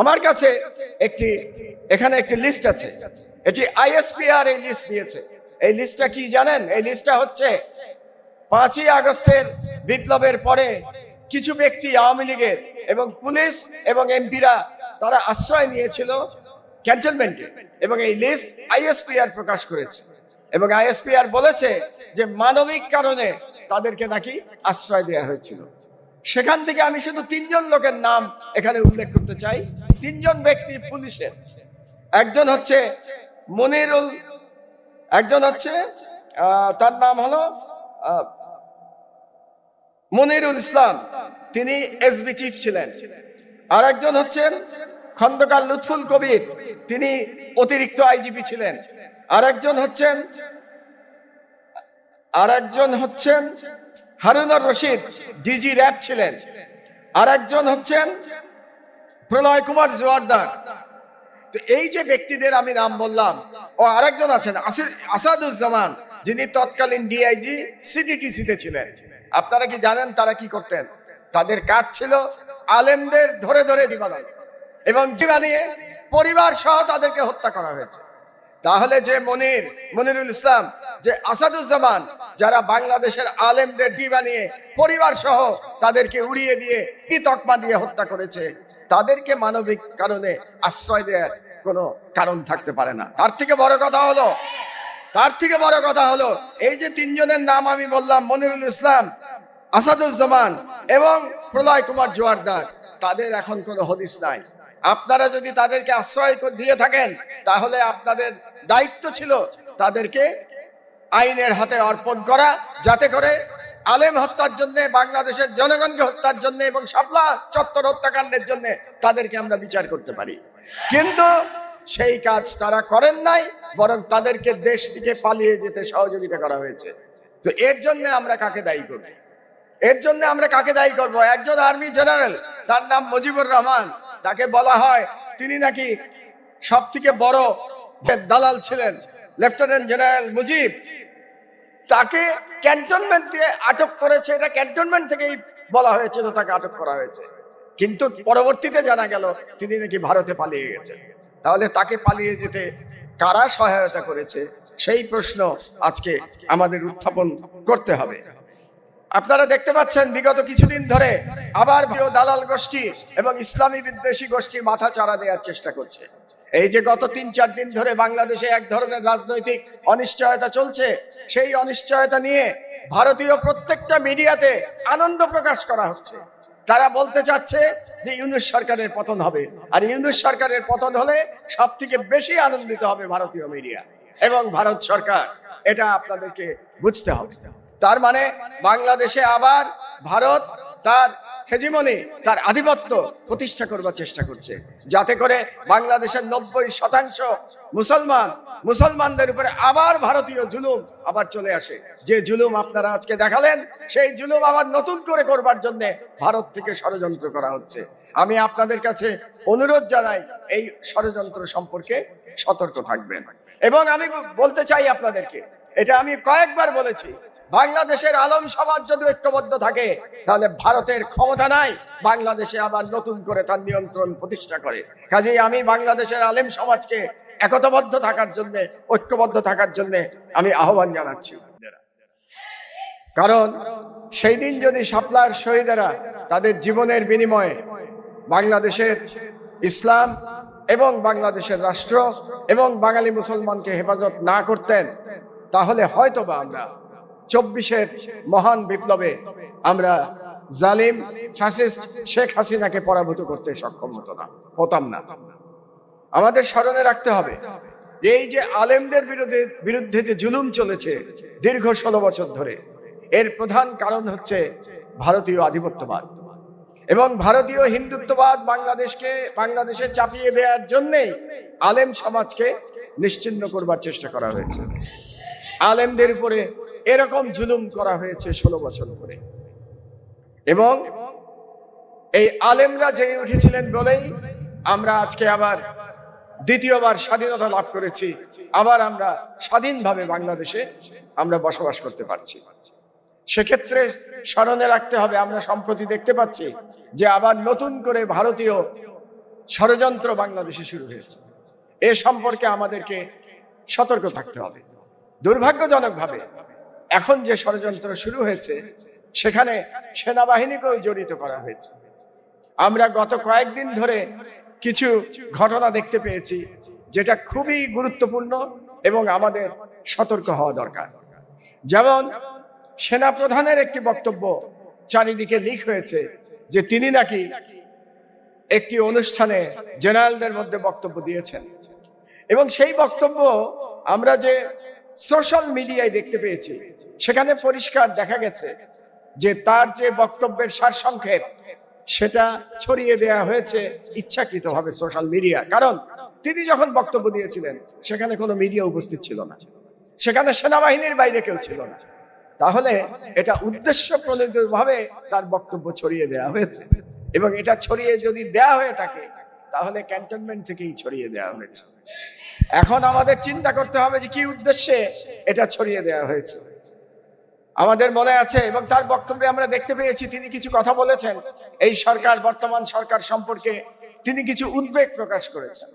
আমার কাছে একটি, এখানে একটি লিস্ট আছে। এটি আইএসপিআর এই লিস্ট দিয়েছে। এই লিস্টটা কি জানেন? এই লিস্টটা হচ্ছে পাঁচই আগস্টের বিপ্লবের পরে কিছু ব্যক্তি আওয়ামী লীগের এবং পুলিশ এবং এমপিরা তারা আশ্রয় নিয়েছিল ক্যান্টনমেন্টে এবং এই লিস্ট আইএসপিআর প্রকাশ করেছে। এবং আইএসপিআর বলেছে যে মানবিক কারণে তাদেরকে নাকি আশ্রয় দেওয়া হয়েছিল। সেখান থেকে আমি শুধু তিনজন লোকের নাম এখানে উল্লেখ করতে চাই। তিনজন ব্যক্তি পুলিশের। একজন হচ্ছে মনিরুল, একজন হচ্ছে তার নাম হলো মনিরুল ইসলাম। তিনি এসবি চিফ ছিলেন। আর একজন হচ্ছেন খন্দকার লুৎফুল কবির। তিনি অতিরিক্ত আইজিপি ছিলেন। আর একজন হচ্ছেন আর একজন হচ্ছেন হারুনুর রশিদ, ডিজি র্যাব ছিলেন। আর একজন হচ্ছেন প্রলয় কুমার জোয়ারদার। তো এই যে ব্যক্তিদের আমি নাম বললাম, ও আরেকজন আছেন আসাদুজ্জামান, যিনি তৎকালীন ডিআইজি সিডিটিসিতে ছিলেন। আপনারা কি জানেন তারা কি করতেন? তাদের কাজ ছিল আলেমদের ধরে ধরে দিবানা এবং দিবানিয়ে পরিবার সহ তাদেরকে হত্যা করা হয়েছে। তাহলে যে মনির, মনিরুল ইসলাম, যে আসাদুজ্জামান, যারা বাংলাদেশের আলেমদের ডিবা নিয়ে পরিবার সহ তাদেরকে উড়িয়ে দিয়ে কি তকমা দিয়ে হত্যা করেছে? তাদেরকে মানবিক কারণে আশ্রয় দেওয়ার কোনো কারণ থাকতে পারে না। তার থেকে বড় কথা হলো, তার থেকে বড় কথা হলো, এই যে তিনজনের নাম আমি বললাম, মনিরুল ইসলাম, আসাদুজ্জামান এবং প্রলয় কুমার জোয়ারদার, তাদের এখন কোনো হদিস নাই। আপনারা যদি তাদেরকে আশ্রয় দিয়ে থাকেন, তাহলে আপনাদের দায়িত্ব ছিল তাদেরকে আইনের হাতে অর্পণ করা, যাতে করে আলেম হত্যার জন্য, বাংলাদেশের জনগণকে হত্যার জন্য এবং শাপলা চত্বর হত্যাকাণ্ডের জন্য তাদেরকে আমরা বিচার করতে পারি। কিন্তু সেই কাজ তারা করেন নাই, বরং তাদেরকে দেশ থেকে পালিয়ে যেতে সহযোগিতা করা হয়েছে। তো এর জন্য আমরা কাকে দায়ী করব? এর জন্য আমরা কাকে দায়ী করব? একজন আর্মি জেনারেল, তার নাম মুজিবুর রহমান, তাকে বলা হয় তিনি নাকি সব থেকে বড় দালাল ছিলেন, লেফটেন্যান্ট জেনারেল মুজিব। তাকে ক্যান্টনমেন্ট দিয়ে আটক করেছে। এটা ক্যান্টনমেন্ট থেকেই বলা হয়েছে যে তাকে আটক করা হয়েছে। কিন্তু পরবর্তীতে জানা গেল, তিনি নাকি ভারতে পালিয়ে গেছেন তাহলে তাকে পালিয়ে যেতে কারা সহায়তা করেছে? সেই প্রশ্ন আজকে আমাদের উত্থাপন করতে হবে। আপনারা দেখতে পাচ্ছেন বিগত কিছুদিন ধরে আবার দালাল গোষ্ঠী এবং ইসলামী বিদ্বেষী গোষ্ঠী মাথা চারা দেওয়ার চেষ্টা করছে। এই যে গত তিন চার দিন ধরে বাংলাদেশে এক ধরনের রাজনৈতিক অনিশ্চয়তা চলছে, সেই অনিশ্চয়তা নিয়ে ভারতীয় প্রত্যেকটা মিডিয়াতে আনন্দ প্রকাশ করা হচ্ছে। তারা বলতে চাচ্ছে যে ইউনুস সরকারের পতন হবে, আর ইউনুস সরকারের পতন হলে সব থেকে বেশি আনন্দিত হবে ভারতীয় মিডিয়া এবং ভারত সরকার। এটা আপনাদেরকে বুঝতে হবে। তার মানে বাংলাদেশে আবার ভারত তার হেজিমনি তার আধিপত্য প্রতিষ্ঠা করবার চেষ্টা করছে। যাতে করে বাংলাদেশের নব্বই শতাংশ মুসলমান, মুসলমানদের উপরে আবার ভারতীয় জুলুম আবার চলে আসে। যে জুলুম আপনারা আজকে দেখালেন, সেই জুলুম আবার নতুন করে করবার জন্য ভারত থেকে ষড়যন্ত্র করা হচ্ছে। আমি আপনাদের কাছে অনুরোধ জানাই, এই ষড়যন্ত্র সম্পর্কে সতর্ক থাকবেন। এবং আমি বলতে চাই আপনাদেরকে, এটা আমি কয়েকবার বলেছি বাংলাদেশের আলম সমাজ যদি ঐক্যবদ্ধ থাকে, তাহলে ভারতের ক্ষমতা নাই, বাংলাদেশে আবার নতুন করে তার নিয়ন্ত্রণ প্রতিষ্ঠা করে। কাজেই আমি বাংলাদেশের আলেম সমাজকে একতাবদ্ধ থাকার জন্য, ঐক্যবদ্ধ থাকার জন্য আমি আহ্বান জানাচ্ছি। কারণ সেই দিন যদি শাপলার শহীদেরা তাদের জীবনের বিনিময়ে বাংলাদেশের ইসলাম এবং বাংলাদেশের রাষ্ট্র এবং বাঙালি মুসলমানকে হেফাজত না করতেন, তাহলে হয়তো বা আমরা চব্বিশের মহান বিপ্লবে আমরা জালিম ফ্যাসিস্ট শেখ হাসিনাকে পরাভূত করতে সক্ষম হতো না, হতাম না। আমাদের স্মরণে রাখতে হবে, এই যে আলেমদের বিরুদ্ধে বিরুদ্ধে যে জুলুম চলেছে দীর্ঘ ষোলো বছর ধরে, এর প্রধান কারণ হচ্ছে ভারতীয় আধিপত্যবাদ এবং ভারতীয় হিন্দুত্ববাদ বাংলাদেশকে, বাংলাদেশে চাপিয়ে দেওয়ার জন্যেই আলেম সমাজকে নিশ্চিন্ন করবার চেষ্টা করা হয়েছে। আলেমদের উপরে এরকম জুলুম করা হয়েছে ষোলো বছর ধরে। এবং এই আলেমরা জেগে উঠেছিলেন বলেই আমরা আজকে আবার দ্বিতীয়বার স্বাধীনতা লাভ করেছি। আবার আমরা স্বাধীনভাবে বাংলাদেশে আমরা বসবাস করতে পারছি। সেক্ষেত্রে স্মরণে রাখতে হবে, আমরা সম্প্রতি দেখতে পাচ্ছি যে আবার নতুন করে ভারতীয় ষড়যন্ত্র বাংলাদেশে শুরু হয়েছে। এ সম্পর্কে আমাদেরকে সতর্ক থাকতে হবে। দুর্ভাগ্যজনকভাবে এখন যে ষড়যন্ত্র শুরু হয়েছে, সেখানে সেনাবাহিনীকেও জড়িত করা হয়েছে। আমরা গত কয়েকদিন ধরে কিছু ঘটনা দেখতে পেয়েছি, যেটা খুবই গুরুত্বপূর্ণ এবং আমাদের সতর্ক হওয়া দরকার। যেমন সেনা প্রধানের একটি বক্তব্য চারিদিকে লিক হয়েছে যে তিনি নাকি একটি অনুষ্ঠানে জেনারেলদের মধ্যে বক্তব্য দিয়েছেন। এবং সেই বক্তব্য আমরা যে সোশ্যাল মিডিয়ায় দেখতে পেয়েছি। সেখানে পরিষ্কার দেখা গেছে যে তার যে বক্তব্যের সারসংক্ষেপ, সেটা ছড়িয়ে দেয়া হয়েছে ইচ্ছাকৃতভাবে সোশ্যাল মিডিয়া কারণ তিনি যখন বক্তব্য দিয়েছিলেন, সেখানে কোনো মিডিয়া উপস্থিত ছিল না। সেখানে সেনাবাহিনীর বাইরে কেউ ছিল না। তাহলে এটা উদ্দেশ্য প্রণোদিতভাবে তার বক্তব্য ছড়িয়ে দেওয়া হয়েছে। এবং এটা ছড়িয়ে যদি দেয়া হয়ে থাকে, তাহলে ক্যান্টনমেন্ট থেকেই ছড়িয়ে দেওয়া হয়েছে। এখন আমাদের চিন্তা করতে হবে যে কি উদ্দেশ্যে এটা ছড়িয়ে দেওয়া হয়েছে। আমাদের মনে আছে এবং তার বক্তব্যে আমরা দেখতে পেয়েছি, তিনি কিছু কথা বলেছেন। এই সরকার, বর্তমান সরকার সম্পর্কে তিনি কিছু উদ্বেগ প্রকাশ করেছেন।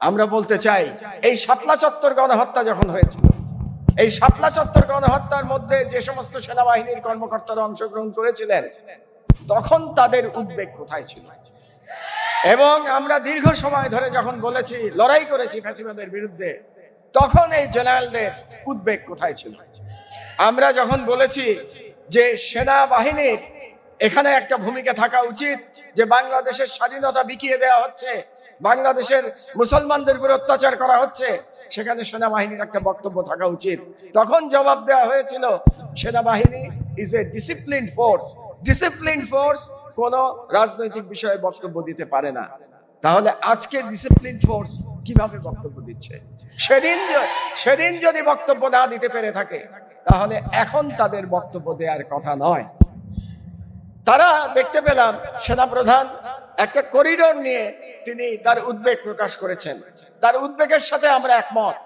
আমরা বলতে চাই, এই শাপলা চত্বর গণহত্যা যখন হয়েছিল, এই শাপলা চত্বর গণহত্যার মধ্যে যে সমস্ত সেনাবাহিনীর কর্মকর্তারা অংশগ্রহণ করেছিলেন, তখন তাদের উদ্বেগ কোথায় ছিল? এবং আমরা দীর্ঘ সময় ধরে যখন বলেছি, লড়াই করেছি ফ্যাসিবাদের বিরুদ্ধে, তখন এই জেনারেলদের উদ্বেগ কোথায় ছিল? আমরা যখন বলেছি যে সেনাবাহিনীর এখানে একটা ভূমিকা থাকা উচিত, যে বাংলাদেশের স্বাধীনতা বিকিয়ে দেওয়া হচ্ছে, বাংলাদেশের মুসলমানদের উপর অত্যাচার করা হচ্ছে, সেখানে সেনাবাহিনীর একটা বক্তব্য থাকা উচিত। তখন জবাব দেওয়া হয়েছিল, সেনাবাহিনী is a discipline force discipline force কোন রাজনৈতিক বিষয়ে বক্তব্য দিতে পারে না। তাহলে আজকে ডিসিপ্লিন ফোর্স কীভাবে বক্তব্য দিচ্ছে? সেদিন সেদিন যদি বক্তব্য না দিতে পেরে থাকে, তাহলে এখন তাদের বক্তব্য দেওয়ার কথা নয়। তারা দেখতে পেলাম সেনাপ্রধান একটা করিডোর নিয়ে তিনি তার উদ্বেগ প্রকাশ করেছেন। তার উদ্বেগের সাথে আমরা একমত।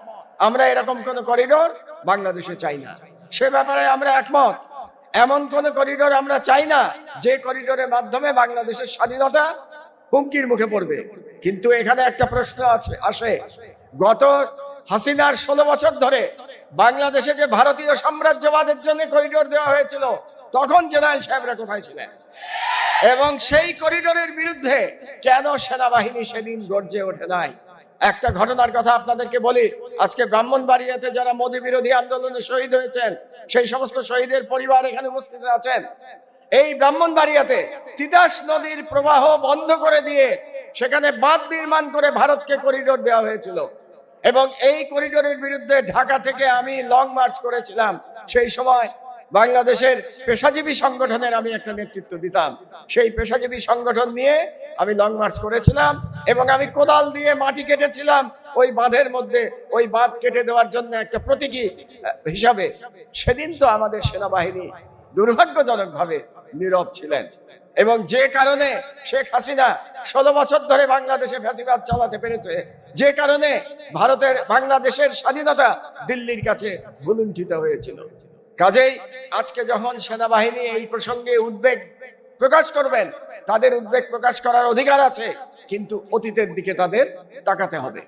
আমরা এরকম কোন করিডোর বাংলাদেশে চাই না। সে ব্যাপারে আমরা একমত। এমন কোন করিডোর আমরা চাই না যে করিডোরের মাধ্যমে বাংলাদেশের স্বাধীনতা হুমকির মুখে পড়বে। কিন্তু এখানে একটা প্রশ্ন আছে, আসে। গত হাসিনার ষোলো বছর ধরে বাংলাদেশে যে ভারতীয় সাম্রাজ্যবাদের জন্য করিডোর দেওয়া হয়েছিল, তখন জেনারেল সাহেবরা কোথায় ছিলেন? এবং সেই করিডোরের বিরুদ্ধে কেন সেনাবাহিনী সেদিন গর্জে ওঠে নাই? একটা ঘটনার কথা আপনাদেরকে বলি। আজকে ব্রাহ্মণবাড়িয়াতে যারা মোদী বিরোধী আন্দোলনে শহীদ হয়েছেন, সেই সমস্ত শহীদের পরিবার এখানে উপস্থিত আছেন। এই ব্রাহ্মণবাড়িয়াতে তিতাস নদীর প্রবাহ বন্ধ করে দিয়ে সেখানে বাঁধ নির্মাণ করে ভারতকে করিডোর দেওয়া হয়েছিল। এবং এই করিডোরের বিরুদ্ধে ঢাকা থেকে আমি লং মার্চ করেছিলাম। সেই সময় বাংলাদেশের পেশাজীবী সংগঠনের আমি একটা নেতৃত্ব দিতাম। সেই পেশাজীবী সংগঠন নিয়ে আমি লং মার্চ করেছিলাম এবং আমি কোদাল দিয়ে মাটি কেটেছিলাম। ওই বাঁধের মধ্যে, ওই বাঁধ কেটে দেওয়ার জন্য একটা প্রতীকী হিসাবে। সেদিন তো আমাদের সেনাবাহিনী দুর্ভাগ্যজনকভাবে নীরব ছিলেন এবং যে কারণে শেখ হাসিনা ষোলো বছর ধরে বাংলাদেশে ফ্যাসিবাদ চালাতে পেরেছে, যে কারণে ভারতের, বাংলাদেশের স্বাধীনতা দিল্লির কাছে ভুলুণ্ঠিত হয়েছিল। কাজেই আজকে যখন সেনাবাহিনী এই প্রসঙ্গে উদ্বেগ প্রকাশ করবেন, তাদের উদ্বেগ প্রকাশ করার অধিকার আছে, কিন্তু অতীতের দিকে তাদের তাকাতে হবে।